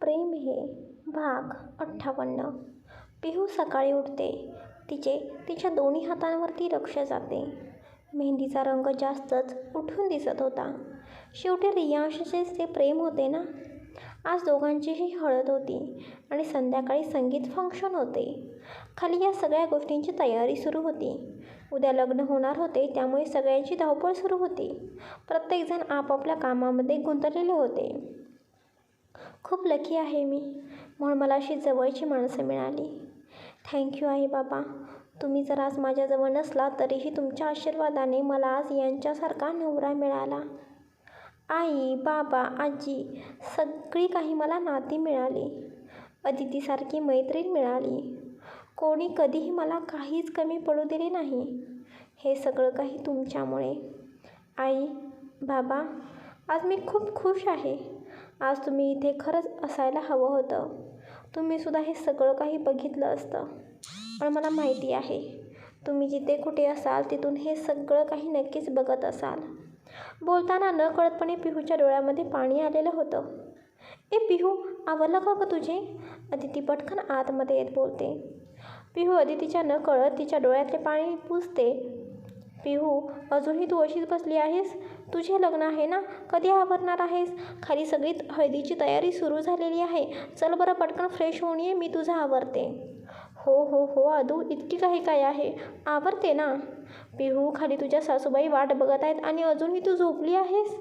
प्रेम हे भाग अठ्ठावन्न पिहू सकाळी उठते. तिचे तिच्या दोन्ही हातांवरती रक्ष जाते. मेहंदीचा रंग जास्तच उठून दिसत होता. शेवटी रियांशचेच ते प्रेम होते ना? आज दोघांचीही हळद होती आणि संध्याकाळी संगीत फंक्शन होते. खाली या सगळ्या गोष्टींची तयारी सुरू होती. उद्या लग्न होणार होते त्यामुळे सगळ्यांची धावपळ सुरू होती. प्रत्येकजण आपापल्या कामामध्ये गुंतलेले होते. खूप लकी आहे मी, म्हणून मला अशी जवळची माणसं मिळाली. थँक्यू आई बाबा. तुम्ही जर आज माझ्याजवळ नसला तरीही तुमच्या आशीर्वादाने मला आज यांच्यासारखा नवरा मिळाला. आई, बाबा, आजी सगळी काही मला नाती मिळाली. अदितीसारखी मैत्रीण मिळाली. कोणी कधीही मला काहीच कमी पडू दिले नाही. हे सगळं काही तुमच्यामुळे. आई, बाबा आज मी खूप खुश आहे. आज तुम्ही इथे खरंच असायला हवं होतं. तुम्हीसुद्धा हे सगळं काही बघितलं असतं. पण मला माहिती आहे, तुम्ही जिथे कुठे असाल तिथून हे सगळं काही नक्कीच बघत असाल. बोलताना न कळतपणे पिहूच्या डोळ्यामध्ये पाणी आलेलं होतं. ए पिहू, आवरलं का गं तुझे? अदिती पटकन आतमध्ये येत बोलते. पिहू अदितीच्या कळत तिच्या डोळ्यातले पाणी पुसते. पिहू, अजूनही तू अशीच बसली आहेस? तुझे लग्न आहे ना? कधी आवरणार आहेस? खाली सगळी हळदीची तयारी सुरू झालेली आहे. चल बरं पटकन फ्रेश होऊन ये, मी तुझं आवरते. हो हो हो आदू, इतकी काही काय आहे? आवरते ना. पिहू, खाली तुझ्या सासूबाई वाट बघत आहेत आणि अजूनही तू झोपली आहेस?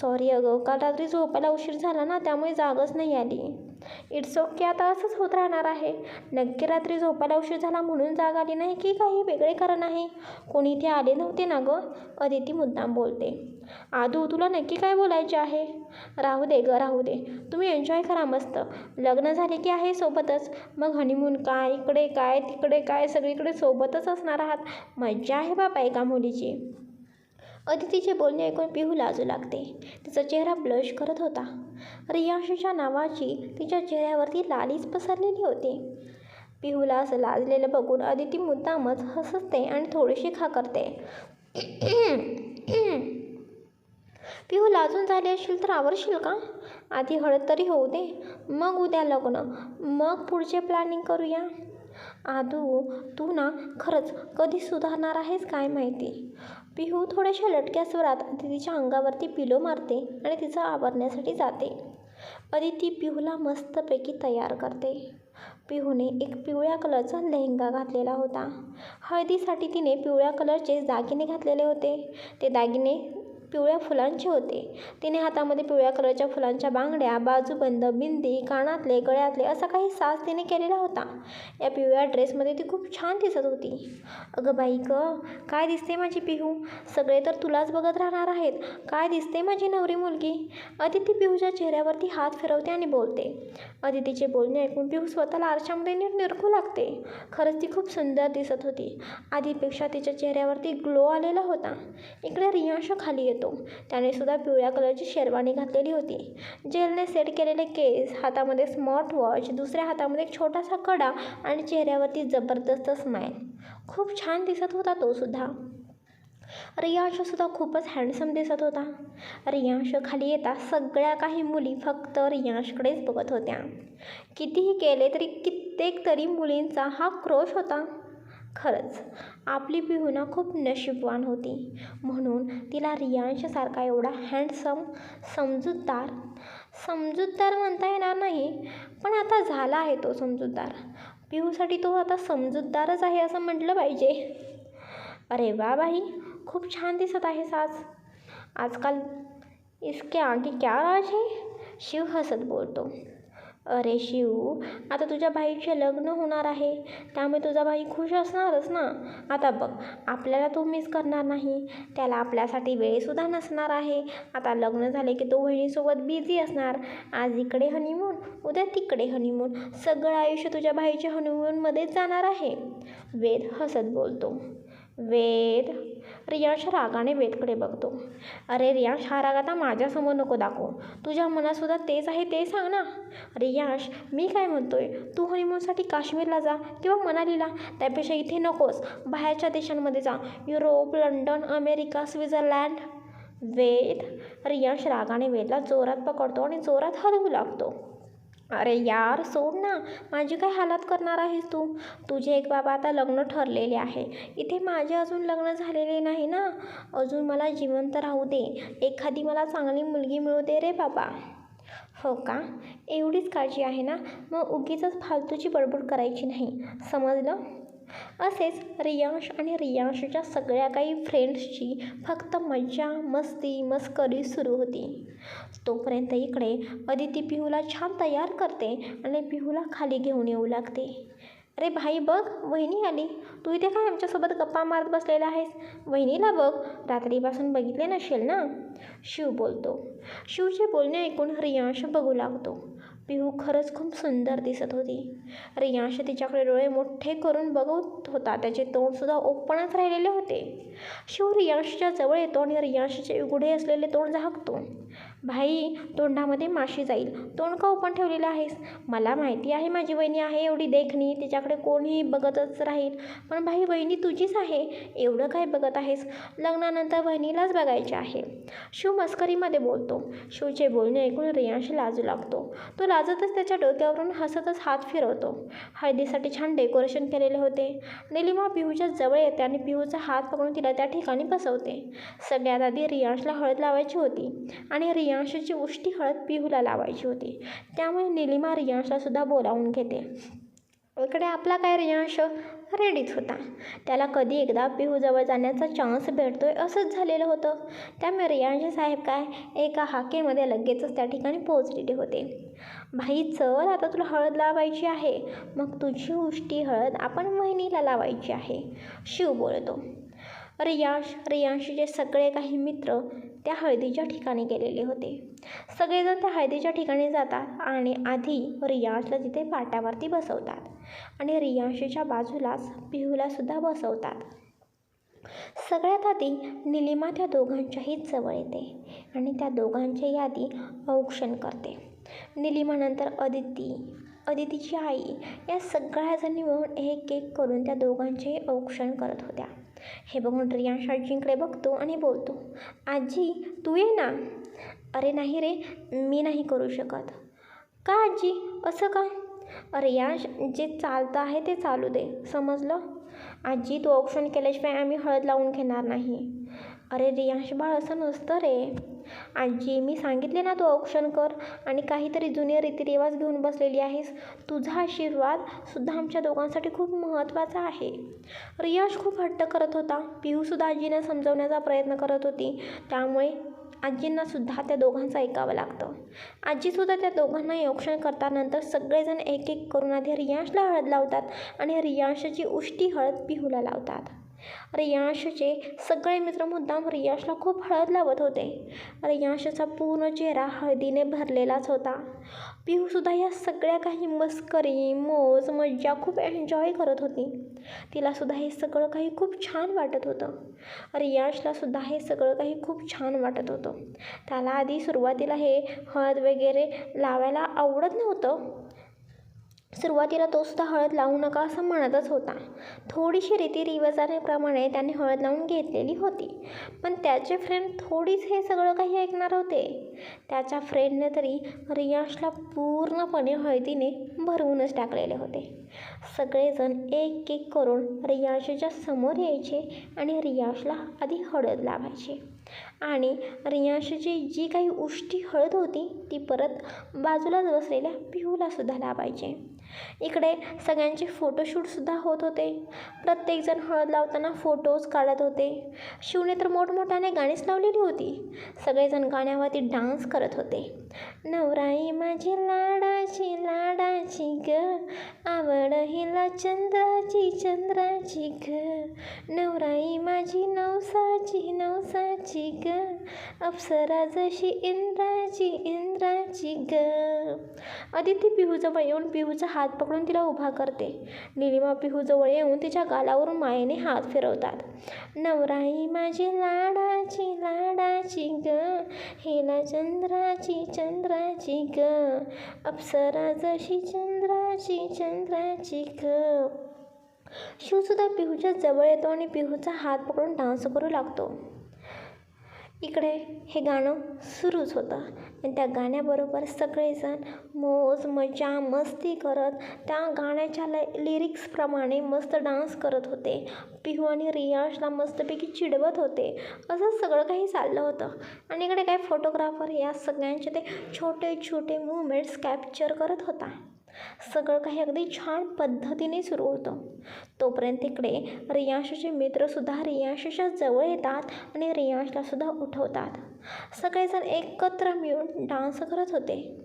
सॉरी अगं, काल रात्री झोपायला उशीर झाला ना त्यामुळे जागच नाही आली. इट्स ओके, आता असंच होत राहणार आहे. नक्की रात्री झोपायला उशीर झाला म्हणून जाग आली नाही की काही वेगळे कारण आहे? कोणी इथे आले नव्हते ना गं? अदिती मुद्दाम बोलते. आदू, तुला नक्की काय बोलायचे आहे? राहू दे गं, राहू दे. तुम्ही एन्जॉय करा मस्त. लग्न झाले की आहे सोबतच. मग हनीमून काय, इकडे काय, तिकडे काय सगळीकडे सोबतच असणार आहात. मज्जा आहे बाबा एका मुलीची. अदितीचे बोलणे ऐकून पिहू लाजू लागते. तिचा चेहरा ब्लश करत होता. रियांशूच्या नावाची तिच्या चेहऱ्यावरती लालीच पसरलेली होती. पिहूला असं लाजलेलं बघून अदिती मुद्दामच हसते आणि थोडीशी खाकरते. पिहू लाजून झाली असेल तर आवरशील का? आधी हळद तरी होऊ दे. मग उद्या लग्न. मग पुढचे प्लॅनिंग करूया. आदू, तू ना खरंच कधी सुधारणार आहेस काय माहिती. पिहू थोड्याशा लटक्या स्वरात अदितीच्या अंगावरती पिलो मारते आणि तिचं आवरण्यासाठी जाते. अदिती पिहूला मस्तपैकी तयार करते. पिहूने एक पिवळ्या कलरचा लेहंगा घातलेला होता. हळदीसाठी तिने पिवळ्या कलरचे दागिने घातलेले होते. ते दागिने पिवळ्या फुलांचे होते. तिने हातामध्ये पिवळ्या कलरच्या फुलांच्या बांगड्या, बाजूबंद, बिंदी, कानातले, गळ्यातले असा काही साज तिने केलेला होता. या पिवळ्या ड्रेसमध्ये ती खूप छान दिसत होती. अगं बाई गं, काय दिसते माझी पिहू. सगळे तर तुलाच बघत राहणार आहेत. काय दिसते माझी नवरी मुलगी. अदिती पिहूच्या चेहऱ्यावरती हात फिरवते आणि बोलते. अदितीचे बोलणे ऐकून पिहू स्वतःला आरशामध्ये नीट निरखू लागते. खरंच ती खूप सुंदर दिसत होती. आधीपेक्षा तिच्या चेहऱ्यावरती ग्लो आलेला होता. इकडे रियांश खाली येतो. त्याने सुद्धा पिवळ्या कलरची शेरवानी घातलेली होती. जेलने सेट केलेले केस, हातामध्ये स्मार्ट वॉच, दुसऱ्या हातामध्ये एक छोटासा कडा आणि चेहऱ्यावरती जबरदस्त स्माईल. खूप छान दिसत होता तो सुद्धा. रियांशसुद्धा खूपच हँडसम दिसत होता. रियांश खाली येता सगळ्या काही मुली फक्त रियांशकडेच बघत होत्या. कितीही केले तरी कित्येक तरी मुलींचा हा क्रोश होता. खरंच आपली पिहू ना खूप नशीबवान होती. म्हणून तिला रियांशसारखा एवढा हँडसम, समजूतदार समजूतदार म्हणता येणार नाही, पण आता झाला आहे तो समजूतदार. पिहूसाठी तो आता समजूतदारच आहे असं म्हटलं पाहिजे. अरे वा बाई, खूप छान दिसत आहेस आज. आजकाल इसके आगे क्या राज है? शिव हसत बोलतो. अरे शिव, आता तुझ्या भाईचे लग्न होणार आहे. त्यामुळे तुझा भाई खुश असणारच ना. आता बघ, आपल्याला तो मिस करणार नाही. त्याला आपल्यासाठी वेळसुद्धा नसणार आहे. आता लग्न झाले की तो वहिनीसोबत बिझी असणार. आज इकडे हनीमून, उद्या तिकडे हनीमून. सगळं आयुष्य तुझ्या भाईच्या हनीमूनमध्येच जाणार आहे. वेद हसत बोलतो. वेद, रियांश रागाने वेदकडे बघतो. अरे रियांश, हा राग आता माझ्यासमोर नको दाखवू. तुझ्या मनातसुद्धा तेच आहे ते सांग ना. रियांश, मी काय म्हणतोय, तू हनीमूनसाठी काश्मीरला जा किंवा मनालीला. त्यापेक्षा इथे नकोस, बाहेरच्या देशांमध्ये जा. Europe, London, America, Switzerland Ved, Riyansh रागाने वेदला जोरात पकडतो आणि जोरात हलवू लागतो. अरे यार सोड ना. माझी काय हालत करणार आहेस तू? तुझे एक बाबा आता लग्न ठरलेले आहे. इथे माझे अजून लग्न झालेले नाही ना. अजून मला जिवंत राहू दे. एखादी मला चांगली मुलगी मिळू दे रे बाबा. हो का? एवढीच काळजी आहे ना? मग उगीचच फालतूची बडबड करायची नाही. समजलं? असेच रियांश आणि रियांशच्या सगळ्या काही फ्रेंड्सची फक्त मज्जा मस्ती मस्करी सुरू होती. तोपर्यंत इकडे अदिती पिहूला छान तयार करते आणि पिहूला खाली घेऊन येऊ लागते. अरे भाई बघ वहिनी आली. तू इथे काय आमच्यासोबत गप्पा मारत बसलेला आहेस? वहिनीला बघ. रात्रीपासून बघितले नसेल ना? शिव बोलतो. शिवचे बोलणे ऐकून रियांश बघू लागतो. पिहू खरंच खूप सुंदर दिसत होती. रियांश तिच्याकडे डोळे मोठे करून बघत होता. त्याचे तोंडसुद्धा ओपनच राहिलेले होते. शिव रियांशच्या जवळ येतो आणि रियांशचे उघडे असलेले तोंड झाकतो. भाई तोंडामध्ये माशी जाईल. तोंड का ओपन ठेवलेलं आहेस? मला माहिती आहे माझी वहिनी आहे एवढी देखणी तिच्याकडे कोणीही बघतच राहील. पण भाई वहिनी तुझीच आहे. एवढं काय बघत आहेस? लग्नानंतर वहिनीलाच बघायचे आहे. शिव मस्करीमध्ये बोलतो. शिवचे बोलणे ऐकून रियांश लाजू लागतो. तो लाजतच त्याच्या डोक्यावरून हसतच हात फिरवतो. हळदीसाठी छान डेकोरेशन केलेले होते. निलिमा पिहूच्या जवळ येते आणि पिहूचा हात पकडून तिला त्या ठिकाणी बसवते. सगळ्यात आधी रियांशला हळद लावायची होती आणि रियांशची उष्टी हळद पिहूला लावायची होती. त्यामुळे निलिमा रियांशलासुद्धा बोलावून घेते. इकडे आपला काय रियांश? रेडीच होता. त्याला कधी एकदा पिहूजवळ जाण्याचा चान्स भेटतोय असंच झालेलं होतं. त्यामुळे रियांश साहेब काय? एका हाकेमध्ये लगेचच त्या ठिकाणी पोहोचलेले होते. भाई चल आता तुला हळद लावायची आहे. मग तुझी उष्टी हळद आपण वहिनीला लावायची आहे. शिव बोलतो. रियांश रियांशचे सगळे काही मित्र त्या हळदीच्या ठिकाणी गेलेले होते. सगळेजण त्या हळदीच्या ठिकाणी जातात आणि आधी रियांशला तिथे पाट्यावरती बसवतात आणि रियांशीच्या बाजूलाच पिहूलासुद्धा बसवतात. सगळ्यात आधी निलिमा त्या दोघांच्याही जवळ येते आणि त्या दोघांची यादी औक्षण करते. निलिमानंतर अदिती अदितीची आई या सगळ्याजणी मिळून एक एक करून त्या दोघांचेही औक्षण करत होत्या. हे बघून रियांश आजींकडे बघतो आणि बोलतो आजी तू ये ना. अरे नाही रे मी नाही करू शकत. का आजी? असं का? रियांश जे चालतं आहे ते चालू दे. समजलं? आजी तू ऑप्शन केल्याशिवाय आम्ही हळद लावून घेणार नाही. अरे रियांश बाळ असं नसतं रे. आजी मी सांगितले ना तू औक्षण कर आणि काहीतरी जुने रीतिरिवाज घेऊन बसलेली आहेस. तुझा आशीर्वाद सुद्धा आमच्या दोघांसाठी खूप महत्त्वाचा आहे. रियाश खूप हट्ट करत होता. पिहूसुद्धा आजीने समजवण्याचा प्रयत्न करत होती. त्यामुळे आजींनासुद्धा त्या दोघांचं ऐकावं लागतं. आजीसुद्धा त्या दोघांना औक्षण करतानंतर सगळेजण एक एक करून आधी रियांशला हळद लावतात आणि रियांशची उष्टी हळद पिहूला लावतात. रियांशचे सगळे मित्र मुद्दाम रियांशला खूप हळद लावत होते. रियांशचा पूर्ण चेहरा हळदीने भरलेलाच होता. पिहूसुद्धा या सगळ्या काही मस्करी मोज मज्जा खूप एन्जॉय करत होती. तिलासुद्धा हे सगळं काही खूप छान वाटत होतं. रियांशलासुद्धा हे सगळं काही खूप छान वाटत होतं. त्याला आधी सुरुवातीला हे हळद वगैरे लावायला आवडत नव्हतं. सुरुवातीला तो सुद्धा हळद लावू नका असं म्हणतच होता. थोडीशी रीतिरिवाजाप्रमाणे त्याने हळद लावून घेतलेली होती. पण त्याचे फ्रेंड थोडीच हे सगळं काही ऐकणार होते. त्याच्या फ्रेंडने तरी रियांशला पूर्णपणे हळदीने भरवूनच टाकलेले होते. सगळेजण एक एक करून रियांशच्या समोर यायचे आणि रियांशला आधी हळद लावायचे. आणि रियांशची जी काही उष्टी हळद होती ती परत बाजूलाच बसलेल्या पिहूलासुद्धा लावायचे. इकडे सगळ्यांचे फोटोशूटसुद्धा होत होते. प्रत्येकजण हळद लावताना फोटोज काढत होते. शिवने तर मोठमोठ्याने गाणीच लावलेली होती. सगळेजण गाण्यावरती डान्स करत होते. नवराई माझी लाडाची लाडाची ग. आवड हिला चंद्राची चंद्राची ग. नवराई माझी नवसाची नवसाची ग. अप्सरा जशी इंद्राची इंद्राची ग. आदिती पिहूजवळ येऊन पिहूचा हात हात पकडून तिला उभा करते. निलिमा पिहूजवळ येऊन तिच्या गालावरून मायेने हात फिरवतात. नवराई माझी लाडाची लाडाची ग. हिला चंद्राची चंद्राची ग. अप्सरा जशी चंद्राची चंद्राची ग. शिवसुद्धा पिहूच्या जवळ येतो आणि पिहूचा हात पकडून डान्स करू लागतो. इकडे हे गाणं सुरूच होतं. आणि त्या गाण्याबरोबर सगळेजण मौज मजा मस्ती करत त्या गाण्याच्या ल लिरिक्सप्रमाणे मस्त डान्स करत होते. पिहू आणि रियाजला मस्तपैकी चिडवत होते. असं सगळं काही चाललं होतं. आणि इकडे काय फोटोग्राफर या सगळ्यांचे ते छोटे छोटे मुवमेंट्स कॅप्चर करत होता. सगळं काही अगदी छान पद्धतीने सुरू होतं. तोपर्यंत इकडे रियांशचे मित्रसुद्धा रियांशच्या जवळ येतात आणि रियांशलासुद्धा उठवतात. सगळेजण एकत्र मिळून डान्स करत होते.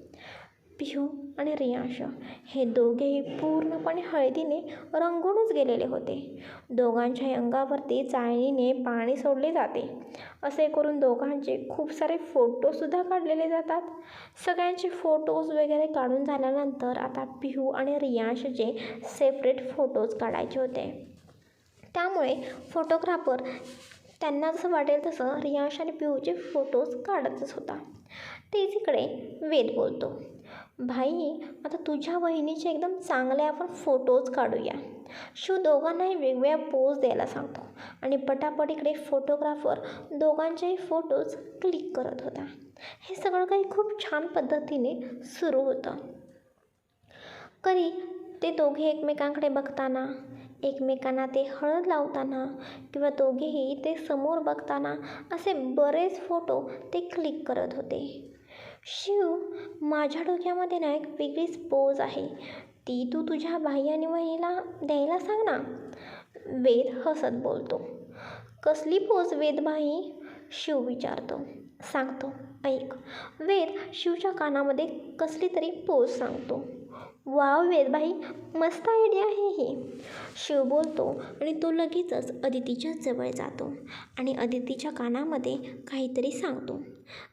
पिहू आणि रियांश हे दोघेही पूर्णपणे हळदीने रंगूनच गेलेले होते. दोघांच्या अंगावरती चाळणीने पाणी सोडले जाते. असे करून दोघांचे खूप सारे फोटोसुद्धा काढलेले जातात. सगळ्यांचे फोटोज वगैरे काढून झाल्यानंतर आता पिहू आणि रियांशचे सेपरेट फोटोज काढायचे होते. त्यामुळे फोटोग्राफर त्यांना जसं वाटेल तसं रियांश आणि पिहूचे फोटोज काढतच होता. तेच इकडे वेद बोलतो भाई आता तुझ्या बहिणीचे एकदम चांगले आपण फोटोज काढूया. शिव दोघांनाही वेगवेगळ्या पोज द्यायला सांगतो. आणि पटापट इकडे फोटोग्राफर दोघांचेही फोटोज क्लिक करत होता. हे सगळं काही खूप छान पद्धतीने सुरू होतं. कधी ते दोघे एकमेकांकडे बघताना एकमेकांना ते हळद लावताना किंवा दोघेही ते समोर बघताना असे बरेच फोटो ते क्लिक करत होते. शिव माझ्या डोक्यामध्ये ना एक वेगळीच पोज आहे. ती तू तुझ्या भाई आणि वहिनीला द्यायला सांग ना. वेद हसत बोलतो. कसली पोज वेद भाई शिव विचारतो. सांगतो. ऐक. वेद शिवच्या कानामध्ये कसली तरी पोज सांगतो. वाव वेदबाई मस्त आयडिया आहे ही. शिव बोलतो आणि तो लगेचच अदितीच्या जवळ जातो आणि अदितीच्या कानामध्ये काहीतरी सांगतो.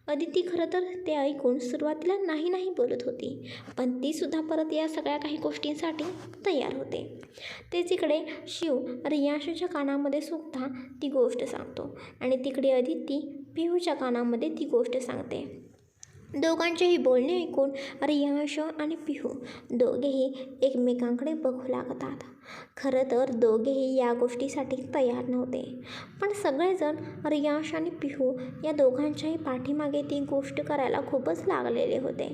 अदिती खरं तर ते ऐकून सुरुवातीला नाही नाही बोलत होती पण तीसुद्धा परत या सगळ्या काही गोष्टींसाठी तयार होते. तेच इकडे शिव रियांशच्या कानामध्ये सुद्धा ती गोष्ट सांगतो आणि तिकडे अदिती पिहूच्या कानामध्ये ती गोष्ट सांगते. दोघांचेही बोलणे ऐकून रियांश आणि पिहू दोघेही एकमेकांकडे बघू लागतात खरं तर दोघेही या गोष्टीसाठी तयार नव्हते. पण सगळेजण रियांश आणि पिहू या दोघांच्याही पाठीमागे ती गोष्ट करायला खूपच लागलेले होते.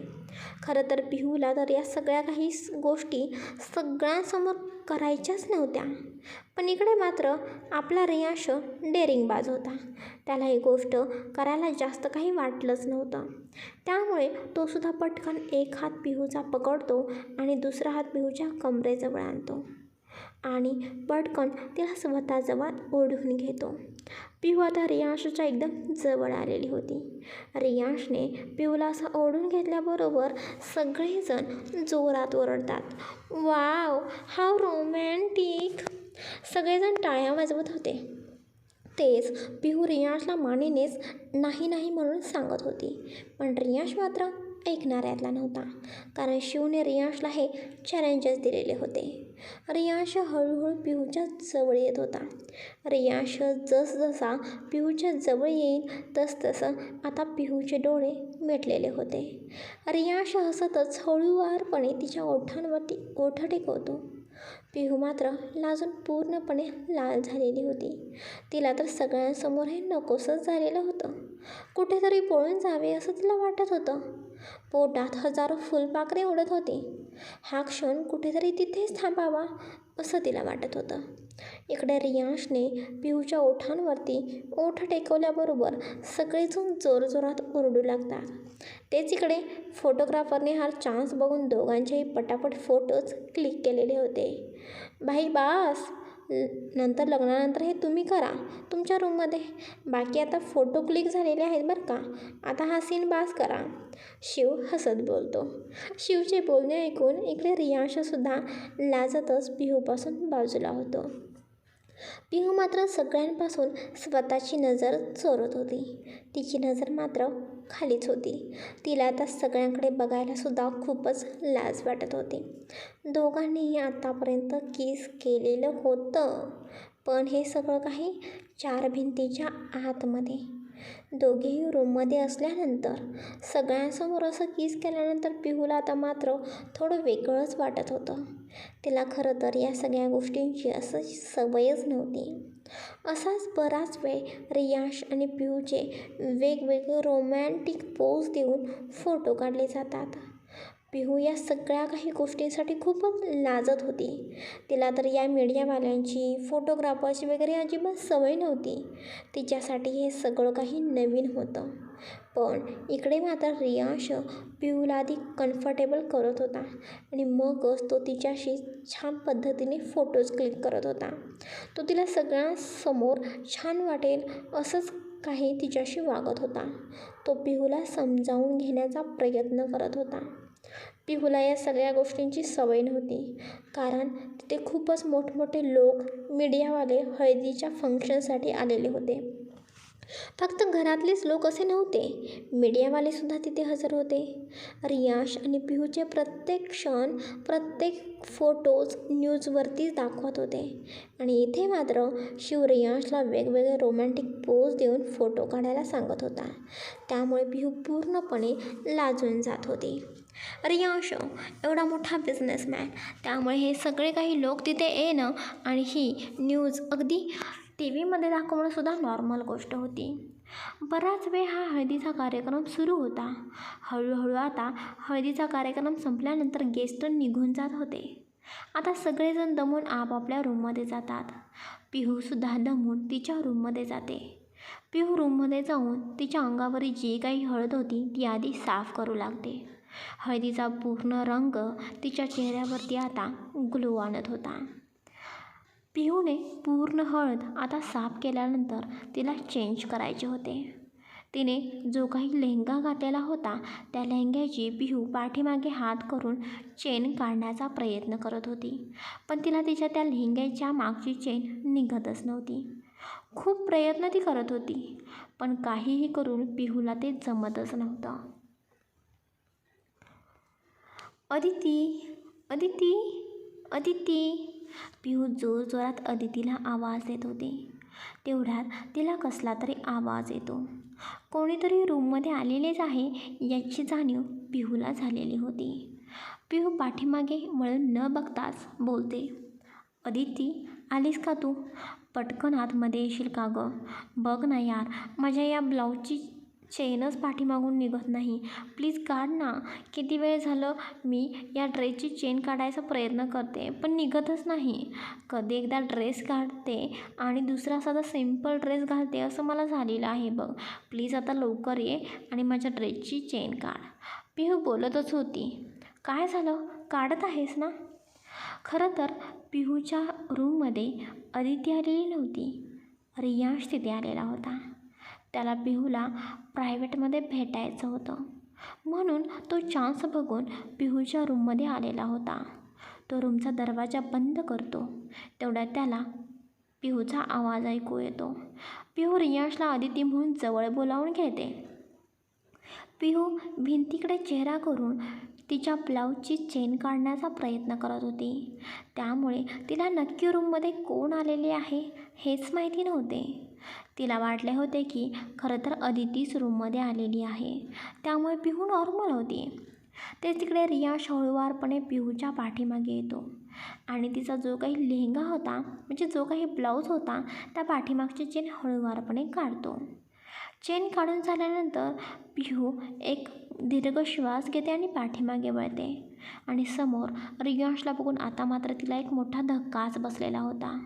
खरं तर पिहूला तर या सगळ्या काही गोष्टी सगळ्यांसमोर करायच्याच नव्हत्या. पण इकडे मात्र आपला रियांश डेरिंगबाज होता. त्याला ही गोष्ट करायला जास्त काही वाटलंच नव्हतं. त्यामुळे तो सुद्धा पटकन एक हात पिहूचा पकडतो आणि दुसरा हात पिहूच्या कमरेजवळ आणतो. आणि पटकन तिला स्वतःजवळ ओढून घेतो. पिहू आता रियांशच्या एकदम जवळ आलेली होती. रियांशने पिहूला असं ओढून घेतल्याबरोबर सगळेजण जोरात ओरडतात. वाव हाव रोमॅन्टिक सगळेजण टाळ्या वाजवत होते. तेच पिहू रियांशला मानेनेच नाही नाही म्हणून सांगत होती. पण रियांश मात्र ऐकणाऱ्यातला नव्हता. कारण शिवने रियांशला हे चॅलेंजेस दिलेले होते. रियांश हळूहळू पिहूच्या जवळ येत होता. रियांश जसजसा पिहूच्या जवळ येईल तसतसं आता पिहूचे डोळे मिटलेले होते. रियांश हसतच हळूवारपणे तिच्या ओठांवरती ओठ टेकवतो पिहू मात्र लाजून पूर्णपणे लाल झालेली होती. तिला तर सगळ्यांसमोर हे नकोसंच झालेलं होतं. कुठेतरी पळून जावे असं तिला वाटत होतं. पोटात हजारो फुलपाखरे उडत होती. हा क्षण कुठेतरी तिथेच थांबावा असं तिला वाटत होतं. इकडे रियांशने पिहूच्या ओठांवरती ओठ टेकवल्याबरोबर सगळेजण जोरजोरात ओरडू लागतात. तेच इकडे फोटोग्राफरने हा चान्स बघून दोघांचेही पटापट फोटोज क्लिक केलेले होते. भाई बास नंतर लग्नानंतर हे तुम्ही करा तुमच्या रूममध्ये बाकी आता फोटो क्लिक झालेले आहेत बरं का. आता हा सीन बास करा. शिव हसत बोलतो. शिवचे बोलणे ऐकून इकडे रियांशसुद्धा लाजतच पिहूपासून बाजूला होतो. पिहू मात्र सगळ्यांपासून स्वतःची नजर चोरत होती. तिची नजर मात्र खालीच होती. तिला आता सगळ्यांकडे बघायलासुद्धा खूपच लाज वाटत होती. दोघांनीही आत्तापर्यंत किस केलेलं होतं. पण हे सगळं काही चार भिंतीच्या आतमध्ये दोघेही रूममध्ये असल्यानंतर सगळ्यांसमोर असं किस केल्यानंतर पिहूला आता मात्र थोडं वेगळंच वाटत होतं. तिला खरं तर या सगळ्या गोष्टींची असं सवयच नव्हती. असाच बराच वेळ रियाश आणि पिहूचे वेगवेगळे रोमॅन्टिक पोज देऊन फोटो काढले जातात. पिहू या सगळ्या काही गोष्टींसाठी खूपच लाजत होती. तिला तर या मीडियावाल्यांची फोटोग्राफरची वगैरे अजिबात सवय नव्हती. तिच्यासाठी हे सगळं काही नवीन होतं. पण इकडे मात्र रियाश पिहूला आधी कम्फर्टेबल करत होता आणि मगच तो तिच्याशी छान पद्धतीने फोटोज क्लिक करत होता. तो तिला सगळ्यांसमोर छान वाटेल असंच काही तिच्याशी वागत होता. तो पिहूला समजावून घेण्याचा प्रयत्न करत होता. पिहूला या सगळ्या गोष्टींची सवय नव्हती. कारण तिथे खूपच मोठमोठे लोक मीडियावाले हळदीच्या फंक्शनसाठी आलेले होते. फक्त घरातलेच लोक असे नव्हते. मीडियावालेसुद्धा तिथे हजर होते. रियाश आणि पिहूचे प्रत्येक क्षण प्रत्येक फोटोज न्यूजवरतीच दाखवत होते. आणि इथे मात्र शिव रियाशला वेगवेगळे रोमॅन्टिक पोज देऊन फोटो काढायला सांगत होता. त्यामुळे पिहू पूर्णपणे लाजून जात होती. रियांश एवढा मोठा बिझनेसमॅन त्यामुळे हे सगळे काही लोक तिथे येणं आणि ही न्यूज अगदी टी व्हीमध्ये दाखवणंसुद्धा नॉर्मल गोष्ट होती. बराच वेळ हा हळदीचा कार्यक्रम सुरू होता. हळूहळू आता हळदीचा कार्यक्रम संपल्यानंतर गेस्ट निघून जात होते. आता सगळेजण दमून आपापल्या रूममध्ये जातात. पिहूसुद्धा दमून तिच्या रूममध्ये जाते. पिहू रूममध्ये जाऊन तिच्या अंगावरील जी काही हळद होती ती आधी साफ करू लागते. हळदीचा पूर्ण रंग तिच्या चेहऱ्यावरती आता ग्लो आणत होता. पिहूने पूर्ण हळद आता साफ केल्यानंतर तिला चेंज करायचे होते. तिने जो काही लेहंगा घातलेला होता त्या लेहंग्याची पिहू पाठीमागे हात करून चेन काढण्याचा प्रयत्न करत होती. पण तिला तिच्या त्या लेहंग्याच्या मागची चेन निघतच नव्हती. खूप प्रयत्न ती करत होती पण काहीही करून पिहूला ते जमतच नव्हतं. अदिती अदिती अदिती. पिहू जोरजोरात अदितीला आवाज देत होते. तेवढ्यात तिला कसला तरी आवाज येतो. कोणीतरी रूममध्ये आलेलेच आहे याची जाणीव पिहूला झालेली होती. पिहू पाठीमागे वळून न बघताच बोलते अदिती आलीस का तू? पटकन आतमध्ये येशील का गं? बघ ना यार माझ्या या ब्लाऊजची चेनच पाठीमागून निघत नाही. प्लीज काढ ना. किती वेळ झालं मी या ड्रेसची चेन काढायचा प्रयत्न करते पण निघतच नाही. कधी एकदा ड्रेस काढते आणि दुसरा साधा सिंपल ड्रेस घालते असं मला झालेलं आहे बघ. प्लीज आता लवकर ये आणि माझ्या ड्रेसची चेन काढ. पिहू बोलतच होती. काय झालं? काढत आहेस ना? खरं तर पिहूच्या रूममध्ये आदिती आलेली नव्हती. रियांश तिथे आलेला होता. त्याला पिहूला प्रायव्हेटमध्ये भेटायचं होतं. म्हणून तो चान्स बघून पिहूच्या रूममध्ये आलेला होता. तो रूमचा दरवाजा बंद करतो. तेवढ्यात त्याला पिहूचा आवाज ऐकू येतो. पिहू रियांशला आदिती म्हणून जवळ बोलावून घेते. पिहू भिंतीकडे चेहरा करून तिच्या ब्लाऊजची चेन काढण्याचा प्रयत्न करत होती. त्यामुळे तिला नक्की रूममध्ये कोण आलेले आहे हेच माहिती नव्हते. तिला वाटले होते की खरं तर अदितीच रूममध्ये आलेली आहे. त्यामुळे पिहू नॉर्मल होती. ते तिकडे रिया हळूवारपणे पिहूच्या पाठीमागे येतो. आणि तिचा जो काही लेहंगा होता म्हणजे जो काही ब्लाऊज होता त्या पाठीमागची चेन हळूवारपणे काढतो. चेन काढून झाल्यानंतर पिहू एक दीर्घ श्वास घेते आणि पाठीमागे वळते. आणि समोर रियांशला बघून आता मात्र तिला एक मोठा धक्काच बसलेला होता.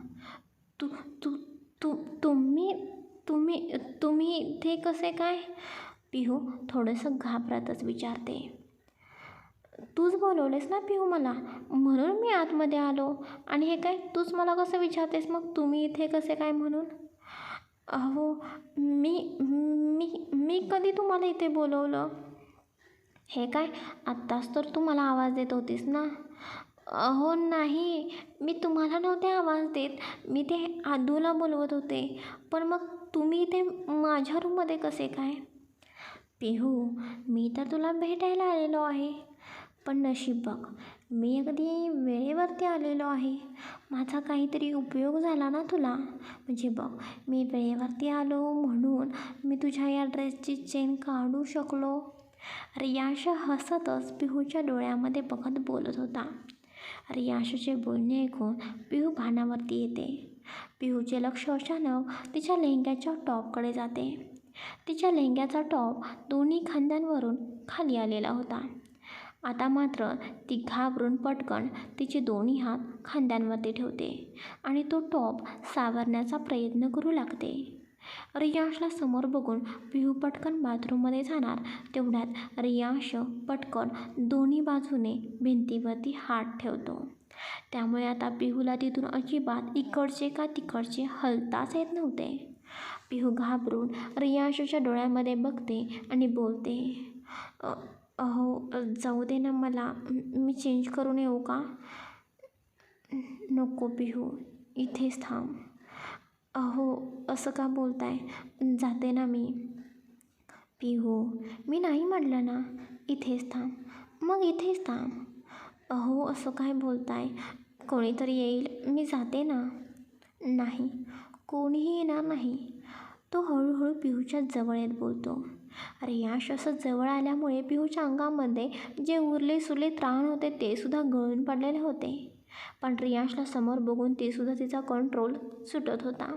तू तू तू तुम्ही तुम्ही तुम्ही इथे कसे काय? पिहू थोडंसं घाबरतच विचारते. तूच बोलवलेस ना पिहू मला? म्हणून मी आतमध्ये आलो. आणि हे काय? तूच मला कसं विचारतेस मग? तुम्ही इथे कसे काय म्हणून? अहो मी मी मी कधी तुम्हाला इथे बोलवलं? हे काय? आत्ताच तर तू मला आवाज देत होतीस ना? अहो नाही. मी तुम्हाला नव्हते आवाज देत. मी ते आदूला बोलवत होते. पण मग तुम्ही इथे माझ्या रूममध्ये कसे काय? पिहू मी तर तुला भेटायला आलेलो आहे. पण नशीब बघ मी अगदी वेळेवरती आलेलो आहे. माझा काहीतरी उपयोग झाला ना तुला? म्हणजे बघ मी वेळेवरती आलो म्हणून मी तुझ्या या ड्रेसची चेन काढू शकलो? रियाश हसतच पिहूच्या डोळ्यामध्ये बघत बोलत होता. रियाशचे बोलणे ऐकून पिहू भानावरती येते. पिहूचे लक्ष अचानक तिच्या लेहंग्याच्या टॉपकडे जाते. तिच्या लेहंग्याचा टॉप दोन्ही खांद्यांवरून खाली आलेला होता. आता मात्र ती घाबरून पटकन तिचे दोन्ही हात खांद्यांवरती ठेवते आणि तो टॉप सावरण्याचा प्रयत्न करू लागते. रियांशला समोर बघून पिहू पटकन बाथरूममध्ये जाणार तेवढ्यात रियांश पटकन दोन्ही बाजूने भिंतीवरती हात ठेवतो. त्यामुळे आता पिहूला तिथून अजिबात इकडचे का तिकडचे हलताच येत नव्हते. पिहू घाबरून रियांशूच्या डोळ्यामध्ये बघते आणि बोलते अहो जाऊ दे ना मला मी चेंज करून येऊ का? नको पिहू इथेच थांब. अहो असं का बोलताय? जाते ना मी. पिहू मी नाही म्हटलं ना इथेच थांब. मग इथेच थांब. अहो असं काय बोलताय? कोणीतरी येईल मी जाते ना? नाही कोणीही येणार नाही. तो हळूहळू पिहूच्या जवळ येत बोलतो रियाश असं जवळ आल्यामुळे पिहूच्या अंगामध्ये जे उरले सुरले त्राण होते ते सुद्धा गळून पडलेले होते. पण रियाशला समोर बघून तेसुद्धा तिचा कंट्रोल सुटत होता.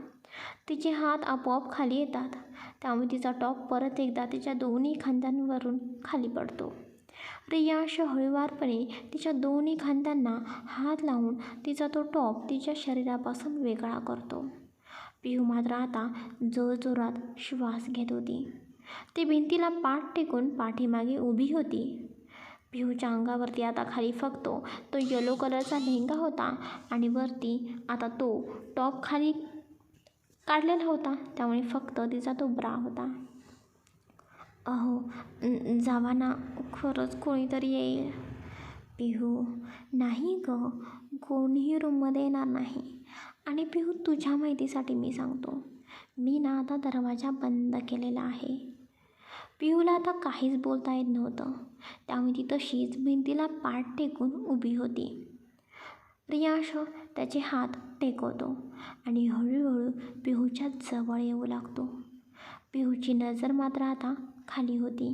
तिचे हात आपोआप खाली येतात. त्यामुळे तिचा टॉप परत एकदा तिच्या दोन्ही खांद्यांवरून खाली पडतो. रियाश हळूवारपणे तिच्या दोन्ही खांद्यांना हात लावून तिचा तो टॉप तिच्या शरीरापासून वेगळा करतो. पिहू मात्र आता जोरजोरात श्वास घेत होती. ती भिंतीला पाठ टेकून पाठीमागे उभी होती. पिहूच्या अंगावरती आता खाली फक्त तो येलो कलरचा लेहंगा होता आणि वरती आता तो टॉप खाली काढलेला होता. त्यामुळे फक्त तिचा तो ब्रा होता. अहो जावा ना खरंच कोणीतरी येईल. पिहू नाही ग कोणीही रूममध्ये येणार नाही. आणि पिहू तुझ्या माहितीसाठी मी सांगतो. मी ना आता दरवाजा बंद केलेला आहे. पिहूला आता काहीच बोलता येत नव्हतं. त्यामुळे ती तशीच भिंतीला पाठ टेकून उभी होती. प्रियांश त्याचे हात टेकवतो आणि हळूहळू पिहूच्या जवळ येऊ लागतो. पिहूची नजर मात्र आता खाली होती.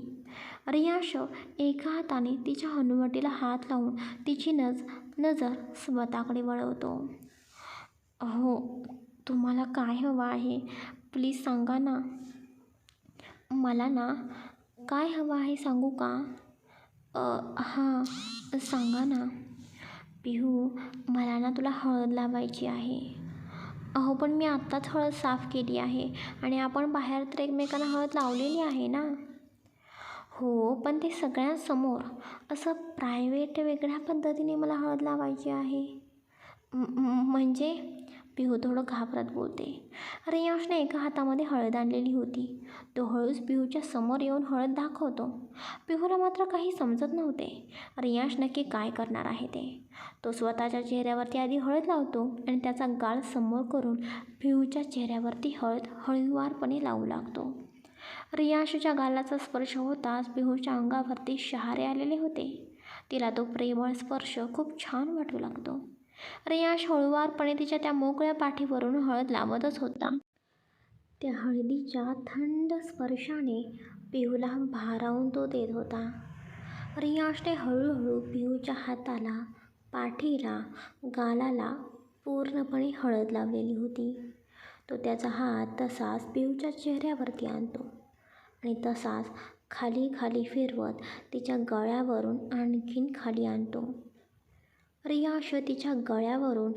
रियाश एका हाताने तिच्या हनुवटीला हात लावून तिची नज नजर स्वतःकडे वळवतो. हो तुम्हाला काय हवं आहे? प्लीज सांगा ना. मला ना काय हवं आहे सांगू का? हां सांगा ना. पिहू मला ना तुला हळद लावायची आहे. अहो पण मी आत्ताच हळद साफ केली आहे आणि आपण बाहेर तर एकमेकांना हळद लावलेली आहे ना? हो पण ते सगळ्यांसमोर असं प्रायव्हेट वेगळ्या पद्धतीने मला हळद लावायची आहे. म्हणजे पिहू थोडं घाबरत बोलते. रियांशने एका हातामध्ये हळद आणलेली होती. तो हळूच पिहूच्या समोर येऊन हळद दाखवतो. पिहूला मात्र काही समजत नव्हते. रियांश नक्की काय करणार आहे ते? तो स्वतःच्या चेहऱ्यावरती आधी हळद लावतो आणि त्याचा गाल समोर करून पिहूच्या चेहऱ्यावरती हळद हळूवारपणे लावू लागतो. रियाशूच्या गालाचा स्पर्श होताच पिहूच्या अंगावरती शहारे आलेले होते. तिला तो प्रेमळ स्पर्श खूप छान वाटू लागतो. रियाश हळूवारपणे तिच्या त्या मोकळ्या पाठीवरून हळद लावतच होता. त्या हळदीच्या थंड स्पर्शाने पिहूला भारावून तो देत होता. रियांशने हळूहळू पिहूच्या हाताला पाठीला गालाला पूर्णपणे हळद लावलेली होती. तो त्याचा हात तसाच पिहूच्या चेहऱ्यावरती आणतो आणि तसाच खाली खाली फिरवत तिच्या गळ्यावरून आणखीन खाली आणतो. रियाश तिच्या गळ्यावरून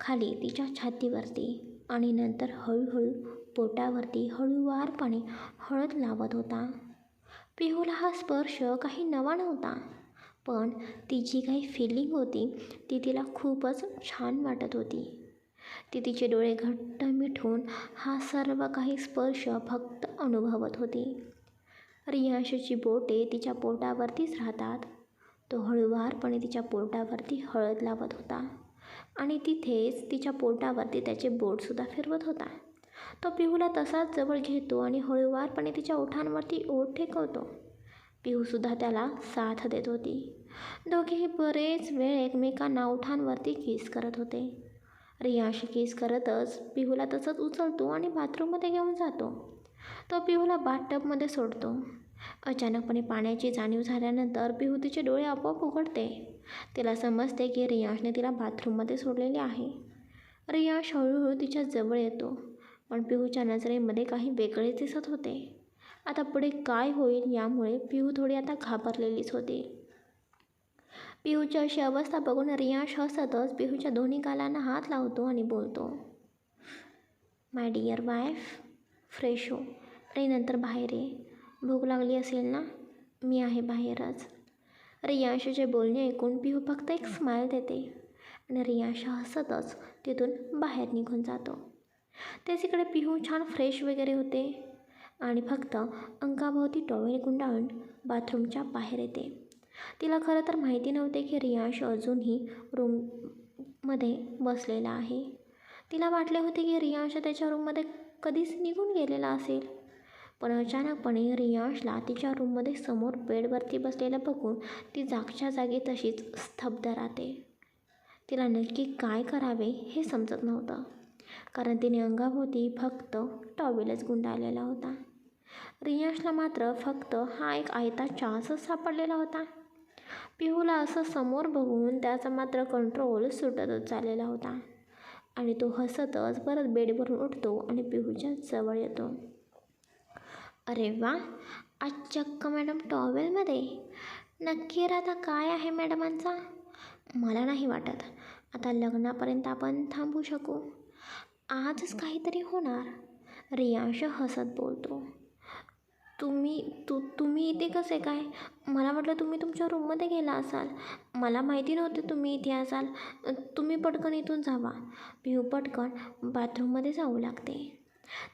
खाली तिच्या छातीवरती आणि नंतर हळूहळू पोटावरती हळूवारपणे हळद लावत होता. पिहूला हा स्पर्श काही नवा नव्हता पण तिची काही फिलिंग होती ती तिला खूपच छान वाटत होती. ती तिचे डोळे घट्ट मिठून हा सर्व काही स्पर्श फक्त अनुभवत होती. रियांशची बोटे तिच्या पोटावरतीच राहतात. तो हळूवारपणे तिच्या पोटावरती हळद लावत होता. आणि तिथेच तिच्या पोटावरती त्याचे बोटसुद्धा फिरवत होता. तो पिहूला तसाच जवळ घेतो आणि हळूवारपणे तिच्या ओठांवरती ओठ ठेकवतो. पिहूसुद्धा त्याला साथ देत होती. दोघेही बरेच वेळ एकमेकांना ओठांवरती किस करत होते. रियाशी किस करतच पिहूला तसंच उचलतो आणि बाथरूममध्ये घेऊन जातो. तो पिहूला बाथटबमध्ये सोडतो. अचानकपणे पाण्याची जाणीव झाल्यानंतर पिहू तिचे डोळे आपोआप उघडते. तिला समजते की रियांशने तिला बाथरूममध्ये सोडलेले आहे. रियांश हळूहळू तिच्या जवळ येतो पण पिहूच्या नजरेमध्ये काही वेगळेच दिसत होते. आता पुढे काय होईल यामुळे पिहू थोडी आता घाबरलेलीच होती. पिहूची अशी अवस्था बघून रियांश हसतच पिहूच्या दोन्ही गालांना हात लावतो आणि बोलतो माय डिअर वाईफ फ्रेश हो आणि नंतर बाहेर ये. भूक लागली असेल ना? मी आहे बाहेरच. रियांशचे बोलणे ऐकून पिहू फक्त एक स्माईल देते. आणि रियांश हसतच तिथून बाहेर निघून जातो. तेच इकडे पिहू छान फ्रेश वगैरे होते. आणि फक्त अंगाभोवती टॉवेल गुंडाळून बाथरूमच्या बाहेर येते. तिला खरं तर माहिती नव्हते की रियांश अजूनही रूममध्ये बसलेला आहे. तिला वाटले होते की रियांश त्याच्या रूममध्ये कधीच निघून गेलेला असेल. पण अचानकपणे रियांशला तिच्या रूममध्ये समोर बेडवरती बसलेलं बघून ती जागच्या जागी तशीच स्तब्ध राहते. तिला नक्की काय करावे हे समजत नव्हतं. कारण तिने अंगाभोवती फक्त टॉवेलच गुंडाळलेला होता. रियांशला मात्र फक्त हा एक आयता चान्सच सापडलेला होता. पिहूला असं समोर बघून त्याचा मात्र कंट्रोल सुटतच चाललेला होता. आणि तो हसतच परत बेडवरून उठतो आणि पिहूच्या जवळ येतो. अरे वा आज चक्क मॅडम टॉवेलमध्ये नक्की राहता काय आहे मॅडमांचा मला नाही वाटत. आता लग्नापर्यंत आपण थांबू शकू. आजच काहीतरी होणार. रियांश हसत बोलतो. तुम्ही तू तुम्ही इथे कसे काय? मला वाटलं तुम्ही तुमच्या रूममध्ये गेला असाल. मला माहिती नव्हते तुम्ही इथे असाल. तुम्ही पटकन इथून जावा. पिहू पटकन बाथरूममध्ये जाऊ लागते.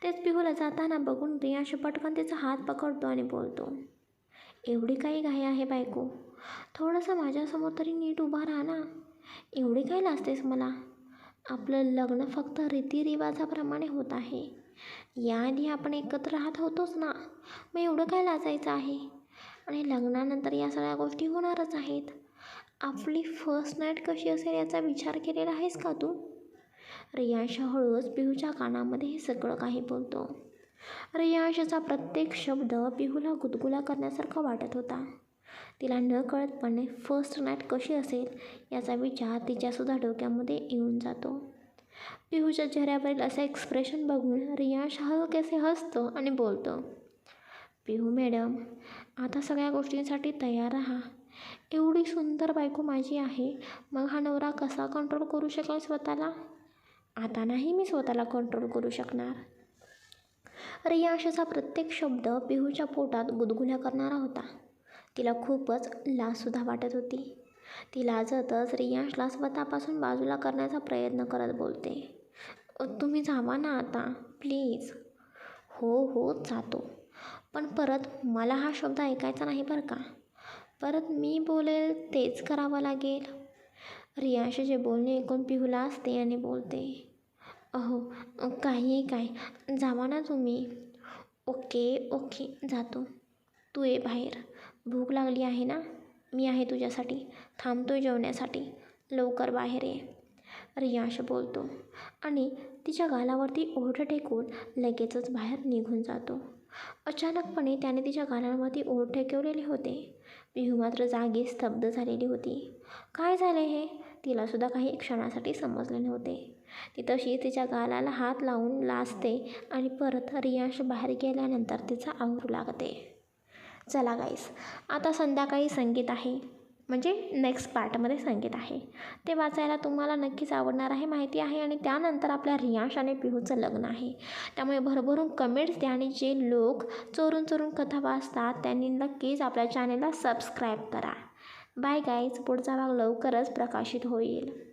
तेच पिहूला जाताना बघून रियांश पटकन तिचा हात पकडतो आणि बोलतो एवढी काही घाई आहे बायको. थोडंसं माझ्यासमोर तरी नीट उभा राहा ना. एवढी काय लाजतेस मला? आपलं लग्न फक्त रीतिरिवाजाप्रमाणे होत आहे. याआधी आपण एकत्र राहत होतोच ना. मग एवढं काय लाजायचं आहे? आणि लग्नानंतर या सगळ्या गोष्टी होणारच आहेत. आपली फर्स्ट नाईट कशी असेल याचा विचार केलेला आहेस का तू? रियाश हळूच पिहूच्या कानामध्ये हे सगळं काही बोलतो. रियाशचा प्रत्येक शब्द पिहूला गुदगुला करण्यासारखा वाटत होता. तिला न कळतपणे फर्स्ट नाईट कशी असेल याचा विचार तिच्यासुद्धा डोक्यामध्ये येऊन जातो. पिहूच्या चेहऱ्यावरील असं एक्सप्रेशन बघून रियाश हलकेसे हसतो आणि बोलतो पिहू मॅडम आता सगळ्या गोष्टींसाठी तयार राहा. एवढी सुंदर बायको माझी आहे. मग हा नवरा कसा कंट्रोल करू शकेल स्वतःला? आता नाही मी स्वतःला कंट्रोल करू शकणार. रियांशचा प्रत्येक शब्द पिहूच्या पोटात गुदगुल्या करणारा होता. तिला खूपच लाजसुद्धा वाटत होती. ती लाजतच रियांशला स्वतःपासून बाजूला करण्याचा प्रयत्न करत बोलते. तुम्ही जावा ना आता प्लीज. हो हो जातो. पण परत मला हा शब्द ऐकायचा नाही बरं का? परत मी बोलेल तेच करावं लागेल. रियांशचे बोलणे ऐकून पिहूला असते आणि बोलते. अहो काही काय जावा ना तुम्ही. ओके ओके जातो. तू ये बाहेर. भूक लागली आहे ना? मी आहे तुझ्यासाठी. थांबतो आहे जेवण्यासाठी. लवकर बाहेर ये. रियाश बोलतो. आणि तिच्या गालावरती ओढ टेकून लगेचच बाहेर निघून जातो. अचानकपणे त्याने तिच्या गालांवरती ओढ ठेकवलेले होते. पिहू मात्र जागी स्तब्ध झालेली होती. काय झाले हे? तिलासुद्धा काही क्षणासाठी समजले नव्हते. ती तशी तिच्या गालाला हात लावून लाजते आणि परत रियांश बाहेर गेल्यानंतर तिचा आवरू लागते. चला गाईस आता संध्याकाळी संगीत आहे. म्हणजे नेक्स्ट पार्टमध्ये संगीत आहे. ते वाचायला तुम्हाला नक्कीच आवडणार आहे माहिती आहे आणि त्यानंतर आपल्या रियांश आणि पिहूचं लग्न आहे. त्यामुळे भरभरून कमेंट्स द्या आणि जे लोक चोरून चोरून कथा वाचतात त्यांनी नक्कीच आपल्या चॅनेलला सबस्क्राईब करा. बाय गाईज पुढचा भाग लवकरच प्रकाशित होईल.